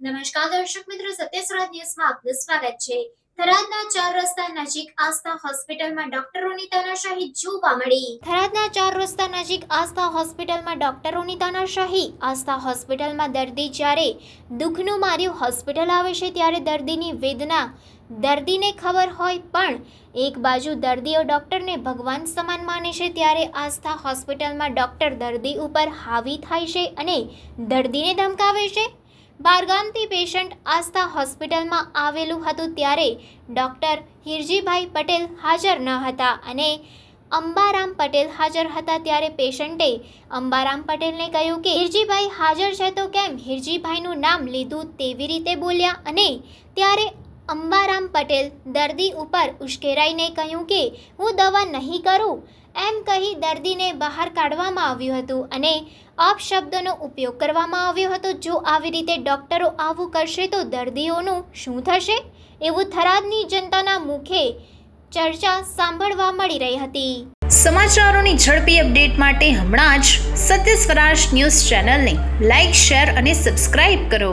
નમસ્કાર દર્શક મિત્રો સત્યસરાજ ન્યૂઝમાં આપનું સ્વાગત છે. થરાદના ચાર રસ્તા નજીક આસ્થા હોસ્પિટલમાં ડોક્ટરોની તાનાશાહી જોવા મળી. થરાદના ચાર રસ્તા નજીક આસ્થા હોસ્પિટલમાં ડોક્ટરોની તાનાશાહી આસ્થા હોસ્પિટલમાં દર્દી જ્યારે દુઃખનું માર્યું હોસ્પિટલ આવે છે ત્યારે દર્દીની વેદના. દર્દીને ખબર હોય પણ એક બાજુ દર્દીઓ ડૉક્ટરને ભગવાન સમાન માને છે ત્યારે આસ્થા હોસ્પિટલમાં ડૉક્ટર દર્દી ઉપર હાવી થાય છે અને દર્દીને ધમકાવે છે. બારગામથી પેશન્ટ આસ્થા હોસ્પિટલમાં આવેલું હતું ત્યારે ડોક્ટર હિરજીભાઈ પટેલ હાજર ન હતા અને અંબારામ પટેલ હાજર હતા ત્યારે પેશન્ટે અંબારામ પટેલને કહ્યું કે, હિરજીભાઈ હાજર છે તો કેમ? હિરજીભાઈનું નામ લીધું તેવી રીતે બોલ્યા અને ત્યારે અંબારામ પટેલ દર્દી ઉપર ઉશ્કેરાઈને કહ્યું કે, હું દવા નહીં કરું. એમ કહી દર્દીને બહાર કાઢવામાં આવ્યું હતું અને અપશબ્દનો ઉપયોગ કરવામાં આવ્યો હતો. જો આવી રીતે ડૉક્ટરો આવું કરશે તો દર્દીઓનું શું થશે? એવું થરાદની જનતાના મુખે ચર્ચા સાંભળવા મળી રહી હતી. સમાચારોની ઝડપી અપડેટ માટે હમણાં જ સત્ય સ્વરાજ ન્યૂઝ ચેનલને લાઇક શેર અને સબસ્ક્રાઇબ કરો.